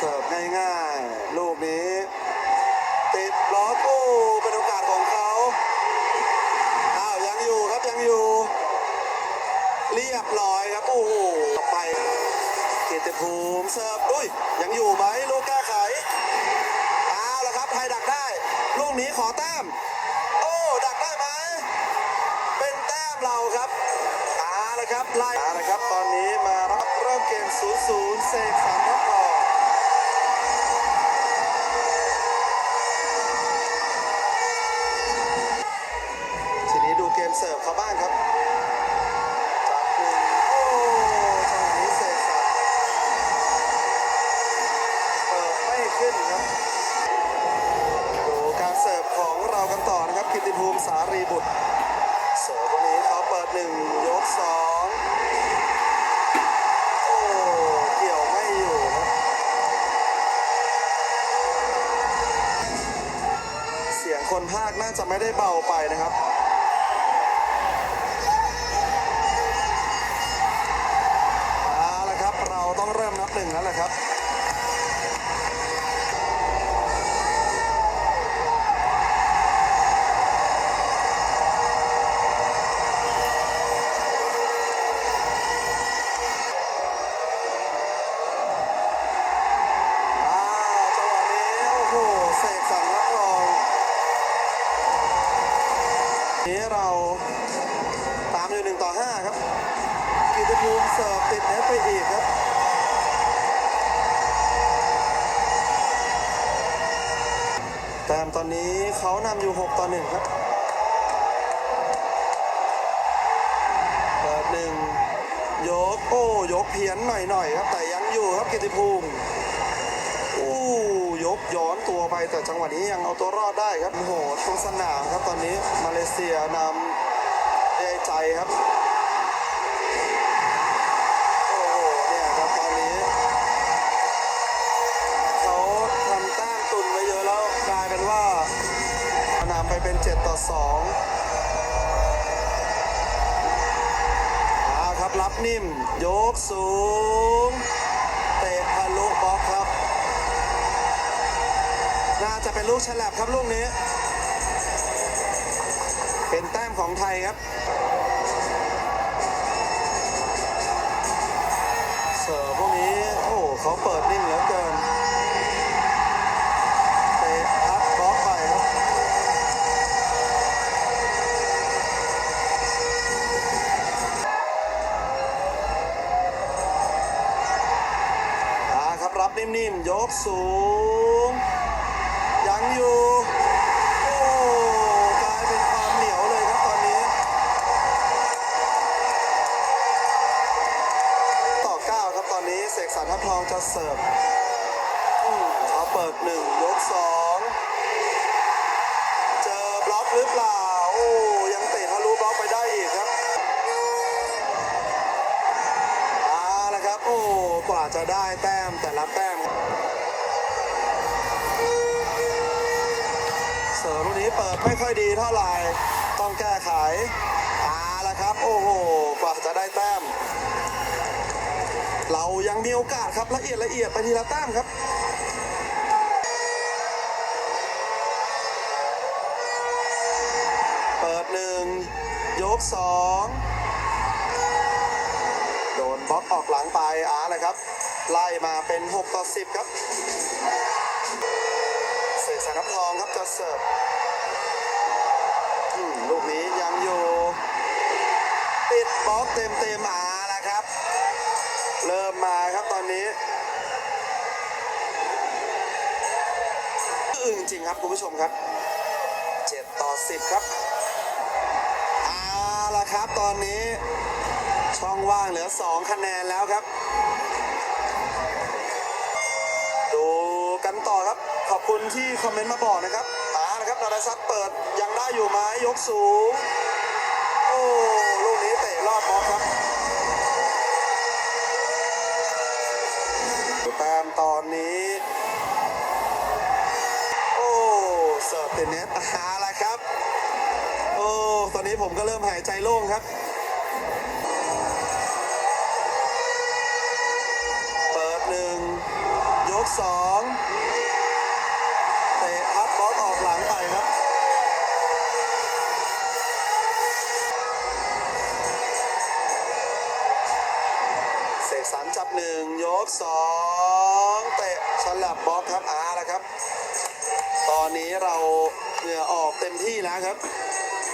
เสิร์ฟง่ายๆ ลูกนี้ ติดบล็อกโอ้เป็นโอกาสของเขาอ้าวยังอยู่ครับยังอยู่ เรียบร้อยครับ โอ้โหต่อไปเกียรติภูมิเสิร์ฟอุ้ย ยังอยู่ไหมลูกแก้ไขอ้าวแล้วครับไทยดักได้ ลูกนี้ขอแต้ม เปิดหนึ่งยกสองโอ้เกี่ยวไม่อยู่ครับเสียงคนภาคน่าจะไม่ได้เบาไปนะครับเอาละครับเราต้องเริ่มนับหนึ่งแล้วแหละครับ แต้มตอนนี้เขานำอยู่ 6 ต่อ 1 ครับ เปิดหนึ่งยก โอ้ยกเพี้ยนหน่อยๆครับ แต่ยังอยู่ครับกิติภูมิอู้ยกย้อนตัวไปแต่จังหวะนี้ยังเอาตัวรอดได้ครับโอ้โหตรงสนามครับตอนนี้มาเลเซียนำใจครับ 7 ต่อ2อาครับรับนิ่ม ยกสูง เตะทะลุบล็อกครับ น่าจะเป็นลูกฉลับครับลูกนี้ เป็นแต้มของไทยครับ เสิร์ฟพวกนี้ โอ้โหเขาเปิดนิ่งเหลือเกิน กสูง ยังอยู่ โอ้กลายเป็นความเหนียวเลยครับตอนนี้ ต่อ 9 ครับตอนนี้เสกสรรทัพทองจะเสิร์ฟอืมเขาเปิด1ยก2เจอบล็อกหรือเปล่า โอ้ยังเตะทะลุบล็อกไปได้อีกครับเอาละครับ โอ้กว่าจะได้แต้มแต่ละแต้ม เสิร์ฟลูกนี้เปิดไม่ค่อยดีเท่าไหร่ต้องแก้ไขอาละครับ โอ้โหกว่าจะได้แต้ม เรายังมีโอกาสครับละเอียดละเอียดไปทีละแต้มครับเปิดหนึ่งยกสองโดนบล็อกออกหลังไปอาเลยครับ ไล่มาเป็น 6 ต่อ 10 ครับ จะเสิร์ฟลูกนี้ยังอยู่ติดบล็อกเต็มเต็มๆมาแล้วครับ เริ่มมาครับตอนนี้อึ้งจริงครับคุณผู้ชมครับ 7 ต่อ 10 ครับเอาละครับตอนนี้ช่องว่างเหลือ 2 คะแนนแล้วครับ คุณที่คอมเมนต์มาบอกนะครับอ่านะครับนาราซัตเปิดยังได้อยู่ไหมยกสูง โอ้ลูกนี้เตะรอดบอกครับแต้มตอนนี้ โอ้เสิร์ฟเตนเน็ตอาละครับ โอ้ตอนนี้ผมก็เริ่มหายใจโล่งครับเปิดหนึ่งยกสอง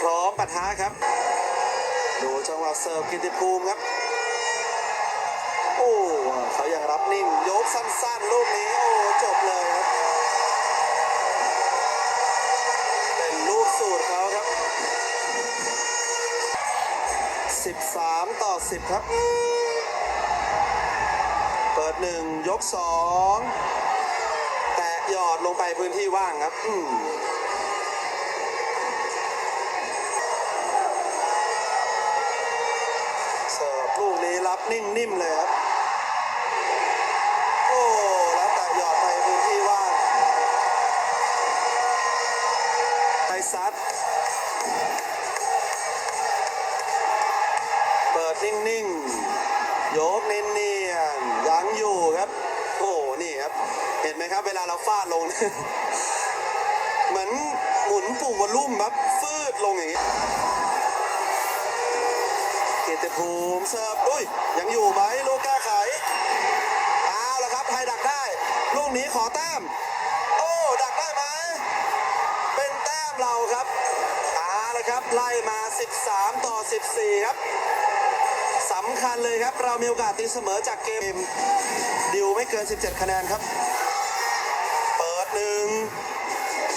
พร้อมปะทะครับ ดูจังหวะเสิร์ฟกิติภูมิครับ โอ้เขายังรับนิ่งยกสั้นๆ ลูกนี้ โอ้จบเลยครับ เป็นลูกสูตรเขาครับ 13 ต่อ 10 ครับ เปิดหนึ่งยกสองแตะหยอดลงไปพื้นที่ว่างครับ อืมเสิ รับนิ่มๆเลยครับ โอ้แล้วแตะหยอดไปพื้นที่ว่างไปซัด เปิดนิ่งๆยกเนียนๆยังอยู่ครับ โอ้ นี่ครับ เห็นไหมครับ เวลาเราฟาดลง เกียรติภูมิเสิร์ฟอุ้ยยังอยู่ไหมลูกแก้ไขเอาละครับไทยดักได้ ลูกนี้ขอแต้ม โอ้ดักได้ไหมเป็นแต้มเราครับเอาละครับไล่มา 13 ต่อ 14 ครับสำคัญเลยครับ เรามีโอกาสตีเสมอจากเกม ดิวไม่เกิน 17 คะแนนครับ เปิดหนึ่ง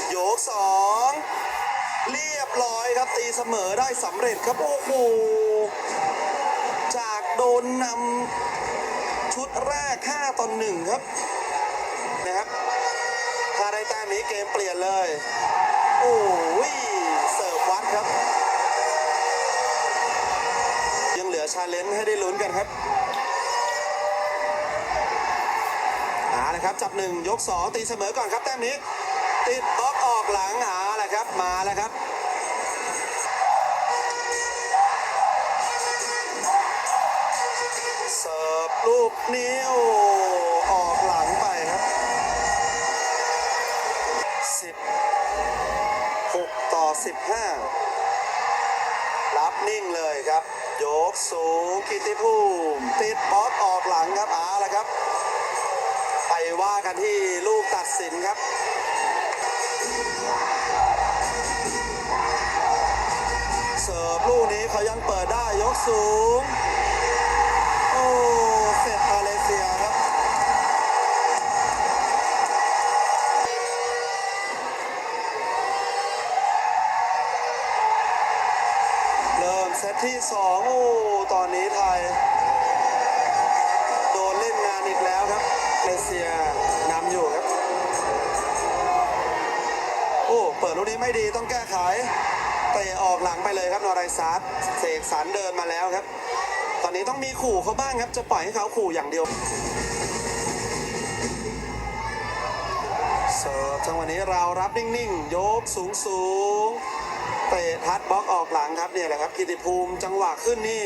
โยกสองเรียบร้อยครับตีเสมอได้สำเร็จครับ โอ้โห โดนนำชุดแรก 5ต่อ1ครับนะครับถ้าได้แต้มนี้เกมเปลี่ยนเลย โอ้ยเสิร์ฟวัดครับ ยังเหลือชาเลนจ์ให้ได้ลุ้นกันครับหาแหละครับ จับหนึ่งยกสองตีเสมอก่อนครับแต้มนี้ ติดบล็อกออกหลังหาแหละครับมาแล้วครับ กนิ้วออกหลังไปครับ16ต่อ15รับนิ่งเลยครับ ยกสูงกิติภูมิ ติดบอกออกหลังครับอาละครับ ไปว่ากันที่ลูกตัดสินครับเสิร์ฟลูกนี้เขายังเปิดได้ยกสูง ที่สองโอ้ตอนนี้ไทย โดนเล่นงานอีกแล้วครับเลเซียนำอยู่ครับ โอ้เปิดลูกนี้ไม่ดีต้องแก้ไขเตะออกหลังไปเลยครับนอรายซัดเสกสรรเดินมาแล้วครับ ตอนนี้ต้องมีขู่เขาบ้างครับจะปล่อยให้เขาขู่อย่างเดียวเสิร์ฟจังหวะนี้เรารับนิ่งๆ ยกสูงสูง ๆเตะทัดบล็อกออกหลังครับเนี่ยแหละครับกิติภูมิจังหวะขึ้นนี่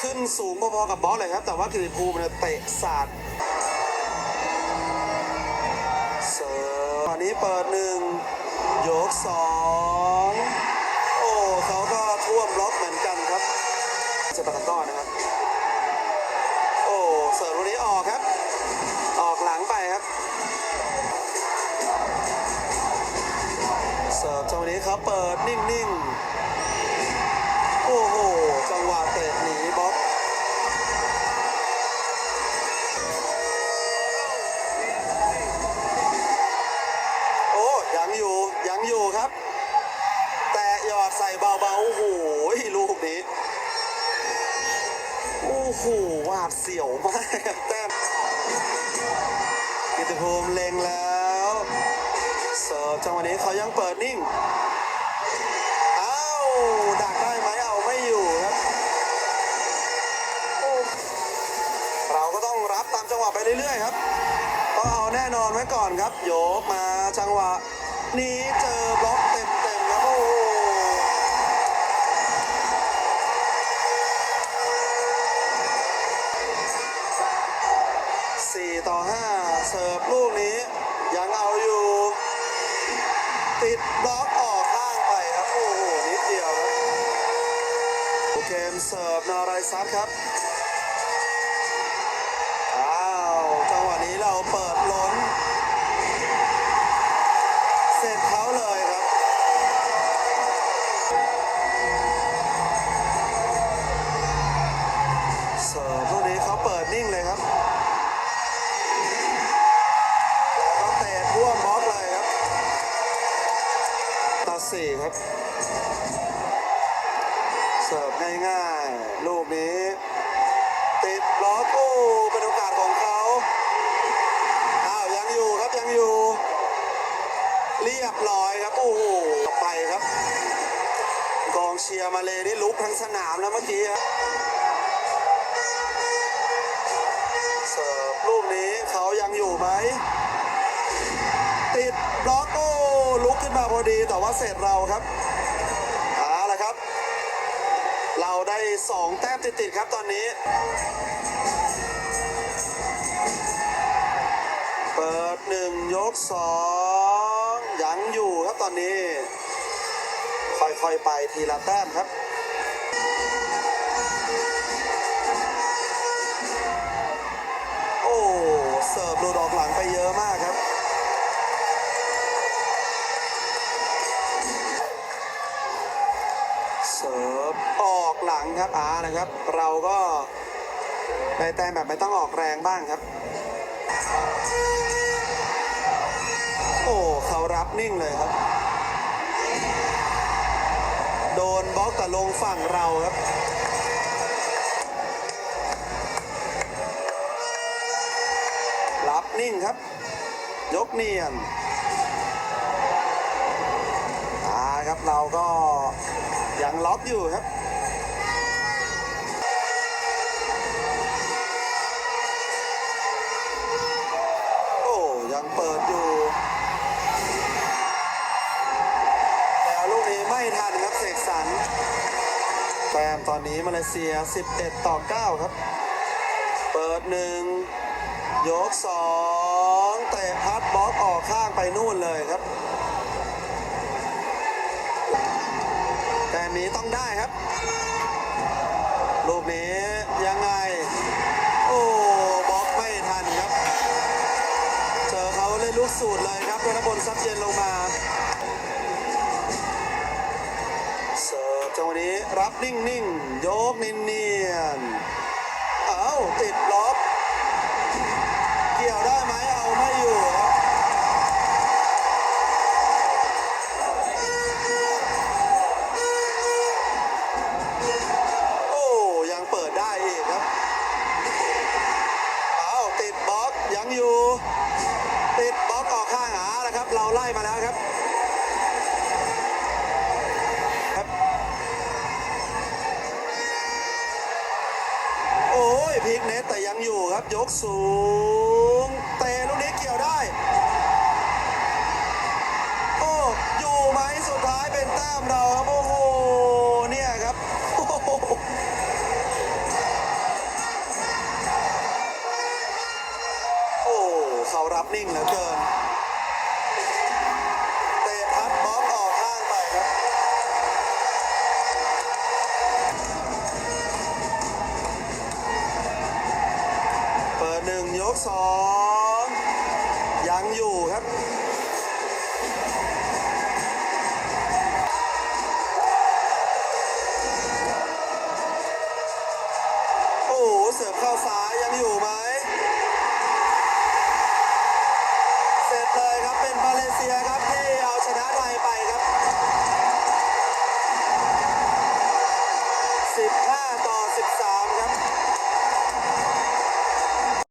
ขึ้นสูงพอๆกับบล็อกเลยครับ แต่ว่ากิติภูมิเนี่ยเตะสาดเสิร์ฟตอนนี้เปิดหนึ่งยกสองโอ้เขาก็ท่วมบล็อกเหมือนกันครับจะประกันต้อนนะครับ โอ้เสิร์ฟลูกนี้ออกครับ สิร์ฟจังหวะนี้เปิดนิ่งๆ โอ้โห จังหวะเตะหนีบล็อกโอ้ยังอยู่ยังอยู่ครับ แต่หยอดใส่เบาๆ โอ้โหลูกนี้ โอ้โหหวาดเสียวมากแต้มกิตติภูมิเล็งแล้ว เสิร์ฟจังหวะนี้เขายังเปิดนิ่งเอ้าดักได้ไหมเอาไม่อยู่ครับเราก็ต้องรับตามจังหวะไปเรื่อยๆครับต้องเอาแน่นอนไว้ก่อนครับโยกมาจังหวะ นี้เจอบล็อกเต็มๆครับโอ้โหส4ต่อ5 ติดบล็อกออกข้างไปครับ โอ้โห นิดเดียวครับเกมเสิร์ฟนารายซับครับ เชียร์มาเลยนี่ลุกทั้งสนามแล้วเมื่อกี้เสิร์ฟลูกนี้เขายังอยู่ไหม ติดบล็อกโอ้ลุกขึ้นมาพอดีแต่ว่าเสร็จเราครับเอาละครับ เราได้สองแต้มติดๆครับตอนนี้ เปิดหนึ่งยกสองยังอยู่ครับตอนนี้ ค่อยๆ ไปทีละแต้มครับโอ้เสิร์ฟหลุดออกหลังไปเยอะมากครับ เสิร์ฟออกหลังครับอานะครับ เราก็ได้แต้มแบบไม่ต้องออกแรงบ้างครับ โอ้เขารับนิ่งเลยครับ บล็อกแต่ลงฝั่งเราครับรับนิ่งครับ ยกเนียนอ่าครับเราก็ยังล็อกอยู่ครับ อนนี้มาเลเซีย 11 ต่อ 9 ครับ เปิดหนึ่งยกสองเตะพัดบล็อกออกข้างไปนู่นเลยครับ แต้มนี้ต้องได้ครับ ลูกนี้ยังไง โอ้บล็อกไม่ทันครับ เจอเขาเล่นลูกสูตรเลยครับธนบลซับเย็นลงมา จังหวะนี้รับนิ่งๆ โยกเนียนๆเอ้าติด สูง เตะลูกนี้เกี่ยวได้ โอ้ อยู่ไหมสุดท้ายเป็นแต้มเรา เ